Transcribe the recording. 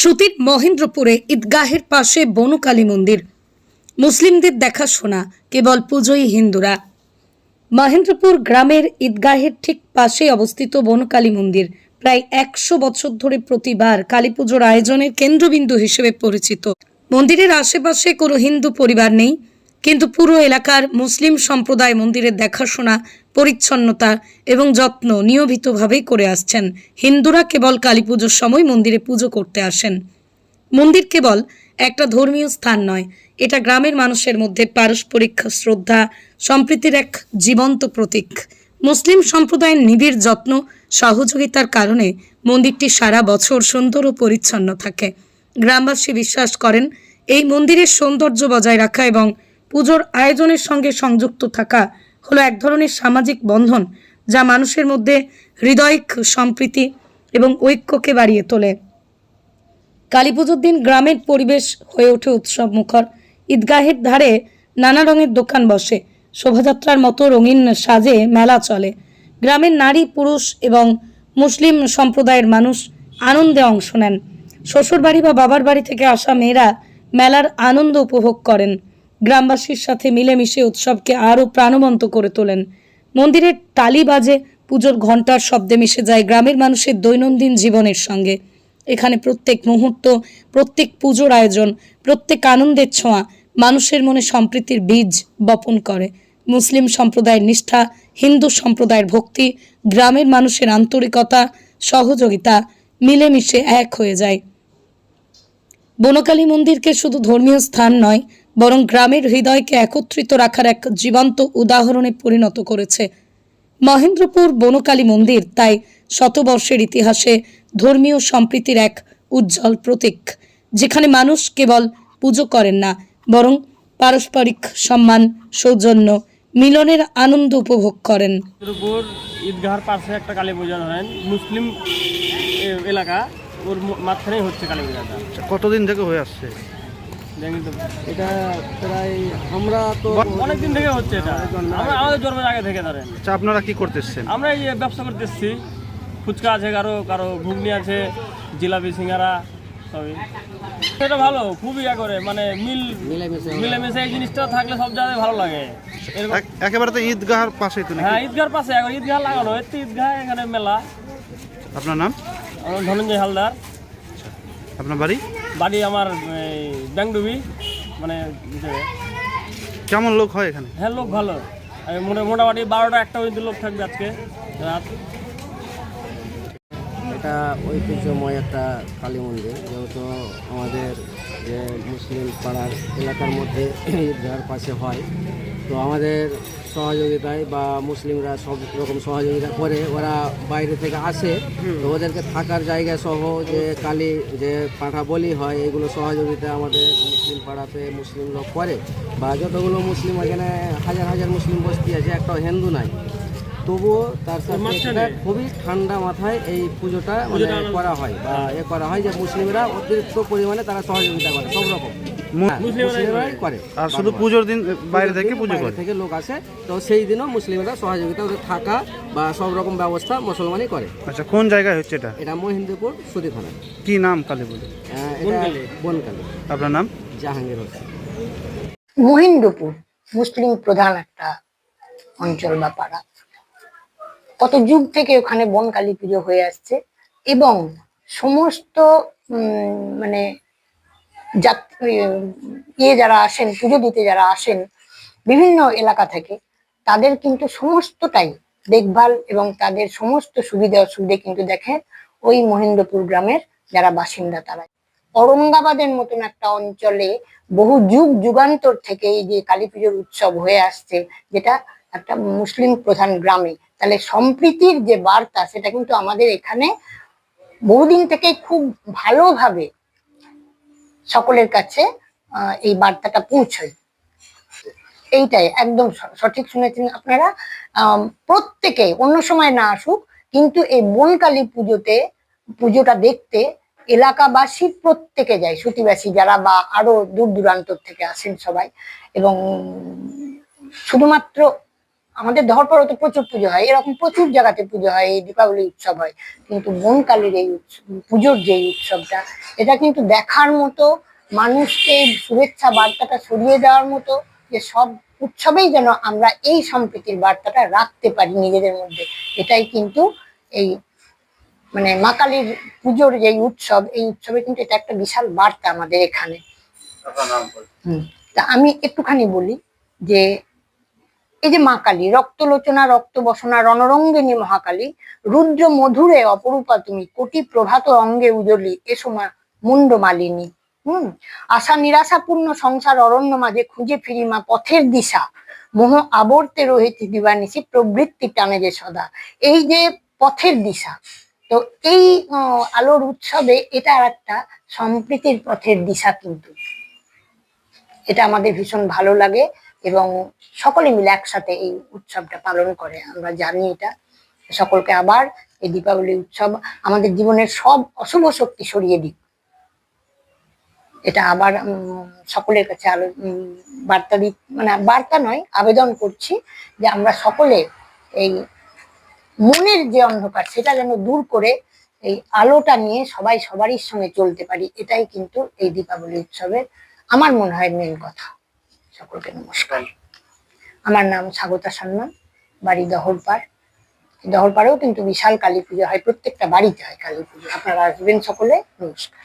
সুতির মহেন্দ্রপুরে ঈদগাহের পাশে বনকালী মন্দির। মুসলিমদের দেখাশোনা, কেবল পুজোই হিন্দুরা। মহেন্দ্রপুর গ্রামের ঈদগাহের ঠিক পাশে অবস্থিত বনকালী মন্দির। প্রায় একশো বছর ধরে প্রতিবার কালী পুজোর আয়োজনের কেন্দ্রবিন্দু হিসেবে পরিচিত। মন্দিরের আশেপাশে কোনো হিন্দু পরিবার নেই, কিন্তু পুরো এলাকার মুসলিম সম্প্রদায় মন্দিরের দেখাশোনা পরিচ্ছন্নতা এবং যত্ন নিয়মিতভাবেই করে আসছেন। হিন্দুরা কেবল কালী পুজোর সময় মন্দিরে পুজো করতে আসেন। মন্দির কেবল একটা ধর্মীয় স্থান নয়, এটা গ্রামের মানুষের মধ্যে পারস্পরিক শ্রদ্ধা, সম্প্রীতির এক জীবন্ত প্রতীক। মুসলিম সম্প্রদায়ের নিবিড় যত্ন, সহযোগিতার কারণে মন্দিরটি সারা বছর সুন্দর ও পরিচ্ছন্ন থাকে। গ্রামবাসী বিশ্বাস করেন, এই মন্দিরের সৌন্দর্য বজায় রাখা এবং পুজোর আয়োজনের সঙ্গে সংযুক্ত থাকা হলো এক ধরনের সামাজিক বন্ধন যা মানুষের মধ্যে হৃদয়িক সম্প্রীতি এবং ঐক্যকে বাড়িয়ে তোলে। কালী পুজোর দিন গ্রামের পরিবেশ হয়ে ওঠে উৎসব মুখর। ঈদগাহের ধারে নানা রঙের দোকান বসে। শোভাযাত্রার মতো রঙিন সাজে মেলা চলে। গ্রামের নারী, পুরুষ এবং মুসলিম সম্প্রদায়ের মানুষ আনন্দে অংশ নেন। শ্বশুরবাড়ি বা বাবার বাড়ি থেকে আসা মেয়েরা মেলার আনন্দ উপভোগ করেন। গ্রামবাসীর সাথে মিলেমিশে উৎসবকে আরও প্রাণবন্ত করে তোলেন। মন্দিরের টালি বাজে, পুজোর ঘণ্টার শব্দে মিশে যায় গ্রামের মানুষের দৈনন্দিন জীবনের সঙ্গে। এখানে প্রত্যেক মুহূর্ত, প্রত্যেক পুজোর আয়োজন, প্রত্যেক আনন্দের ছোঁয়া মানুষের মনে সম্প্রীতির বীজ বপন করে। মুসলিম সম্প্রদায়ের নিষ্ঠা, হিন্দু সম্প্রদায়ের ভক্তি, গ্রামের মানুষের আন্তরিকতা, সহযোগিতা মিলেমিশে এক হয়ে যায়। বনকালী মন্দিরকে শুধু ধর্মীয় স্থান নয় বরং গ্রামের হৃদয়কে একত্রিত রাখার এক জীবন্ত উদাহরণে পরিণত করেছে। মহেন্দ্রপুর বনকালী মন্দির তাই শতবর্ষের ইতিহাসে ধর্মীয় সম্প্রীতির এক উজ্জ্বল প্রতীক যেখানে মানুষ কেবল পুজো করেন না বরং পারস্পরিক সম্মান সৌজন্য মিলনের আনন্দ উপভোগ করেন। ঈদগাহার পাশে একটা কালী পূজা ধরেন মুসলিম এলাকা ওর মাঝখানেই হচ্ছে কালী পূজাটা। কতদিন থেকে হয়ে আসছে? এটা প্রায় আমরা তো অনেক দিন থেকে হচ্ছে এটা। আমরা আমাদের জন্মের আগে থেকে ধরেন। আচ্ছা আপনারা কি করতে এসছেন আমরা এই ব্যবসা করতে এসেছি ফুচকা আছে কারও কারও ঘুগনি আছে জিলাপি সিঙ্গারা সবই। সেটা ভালো খুবই ইয়া করে মানে মিল মিলেমিশে এই জিনিসটা থাকলে সব জায়গায় ভালো লাগে। একেবারে তো ঈদগাহার পাশেই তো হ্যাঁ ঈদগার পাশে এখন ঈদগাহ লাগানো এতে ঈদগাহ এখানে মেলা। আপনার নাম? আমার ধনঞ্জয় হালদার। আপনার বাড়ি? বাড়ি আমার এই, ব্যাংডুবি মানে কেমন লোক হয় এখানে? হ্যাঁ লোক ভালো। মোটামুটি বারোটা একটা পর্যন্ত লোক থাকবে আজকে রাত। এটা ঐতিহ্যময় একটা কালী মন্দির যেহেতু আমাদের যে মুসলিম পাড়ার এলাকার মধ্যে ঈদগার পাশে হয়। তো আমাদের সহযোগিতায় বা মুসলিমরা সব রকম সহযোগিতা করে ওরা বাইরে থেকে আসে। তো ওদেরকে থাকার জায়গা সহ যে কালী যে পাঠা বলি হয় এগুলো সহযোগিতা আমাদের মুসলিম পাড়াতে মুসলিম লোক করে। বা যতগুলো মুসলিম এখানে হাজার হাজার মুসলিম বস্তি আছে একটাও হিন্দু নাই। তবুও তার সাথে খুবই ঠান্ডা মাথায় এই পুজোটা মানে করা হয় বা এ করা হয় যে মুসলিমরা অতিরিক্ত পরিমাণে তারা সহযোগিতা করে সব রকম। মুসলিমরাই মুসলিমরাই করে। আর শুধু পুজোর দিন বাইরে থেকে পুজো করে। থেকে লোক আসে তো সেই দিনও মুসলিমরা সহযোগিতা ওদের থাকা বা সব রকম ব্যবস্থা মুসলমানই করে। আচ্ছা কোন জায়গায় হচ্ছে এটা? এটা মহিন্দ্রপুর সুদী থানা কি নাম কালী পুজো আহ, বনকালী। বনকালী। আপনার নাম? জাহাঙ্গীর হোসেন। মহেন্দ্রপুর মুসলিম প্রধান একটা অঞ্চল বা পাড়া। কত যুগ থেকে ওখানে বনকালী পুজো হয়ে আসছে এবং সমস্ত মানে ইয়ে যারা আসেন, পুজো দিতে যারা আসেন, বিভিন্ন এলাকা থেকে, তাদের কিন্তু সমস্তটাই দেখভাল এবং তাদের সমস্ত সুবিধা অসুবিধে কিন্তু দেখে ওই মহেন্দ্রপুর গ্রামের যারা বাসিন্দা তারা। ঔরঙ্গাবাদের মতন একটা অঞ্চলে বহু যুগ যুগান্তর থেকে এই যে কালী পুজোর উৎসব হয়ে আসছে, যেটা একটা মুসলিম প্রধান গ্রামে, তাহলে সম্প্রীতির যে বার্তা, সেটা কিন্তু আমাদের এখানে বহুদিন থেকে খুব ভালোভাবে সকলের কাছে এই বার্তাটা পৌঁছয়। এইটাই একদম সঠিক শুনেছেন আপনারা। প্রত্যেকে অন্য সময় না আসুক, কিন্তু এই বনকালী পুজোতে, পুজোটা দেখতে এলাকাবাসী প্রত্যেকে যায়, সুতিবাসী যারা বা আরও দূর দূরান্তর থেকে আসেন সবাই। এবং শুধুমাত্র আমাদের ধরপড়ে তো প্রচুর পুজো হয়। এরকম প্রচুর জায়গাতে পুজো হয় এই দীপাবলি উৎসব হয়। কিন্তু বনকালীর এই পুজোর যে উৎসবটা এটা কিন্তু দেখার মতো মানুষকে শুভেচ্ছা বার্তাটা ছড়িয়ে দেওয়ার মতো যে সব উৎসবেই যেন আমরা এই সম্প্রীতির বার্তাটা রাখতে পারি নিজেদের মধ্যে। এটাই কিন্তু এই মানে মা কালীর পুজোর যে উৎসব এই উৎসবে কিন্তু এটা একটা বিশাল বার্তা আমাদের এখানে। হুম, তা আমি একটুখানি বলি যে এই যে মা কালী, রক্তলোচনা রক্ত বসনা রণরঙ্গিনী মহাকালী, রুদ্র মধুরে অপরূপা তুমি, কোটি প্রভাত অঙ্গে উজলি এসো মা মুন্ড মালিনী। হুম? আশা নিরাশাপূর্ণ সংসার অরণ্য মাঝে খুঁজে ফিরি মা পথের দিশা। মোহ আবর্তে রহিত দিবানিসি প্রবৃত্তি টানে যে সদা। এই যে পথের দিশা। তো এই আলোর উৎসবে এটা আর একটা সম্প্রীতির পথের দিশা কিন্তু। এটা আমাদের ভীষণ ভালো লাগে। এবং সকলে মিলে একসাথে এই উৎসবটা পালন করে, আমরা জানি এটা। সকলকে আবার এই দীপাবলি উৎসব আমাদের জীবনের সব অশুভ শক্তি সরিয়ে দিক। এটা আবার সকলের কাছে আলো বার্তা দি মানে বার্তা নয়, আবেদন করছি যে আমরা সকলে এই মনের যে অন্ধকার, সেটা যেন দূর করে এই আলোটা নিয়ে সবাই সবারই সঙ্গে চলতে পারি, এটাই কিন্তু এই দীপাবলি উৎসবের, আমার মনে হয় মেন কথা। সকলকে নমস্কার। আমার নাম স্বাগতা সান্না বাড়ি দহরপাড় দহরপাড়েও কিন্তু বিশাল কালী পুজো হয়, প্রত্যেকটা বাড়িতে হয় কালী পুজো। আপনারা আসবেন সকলে, নমস্কার।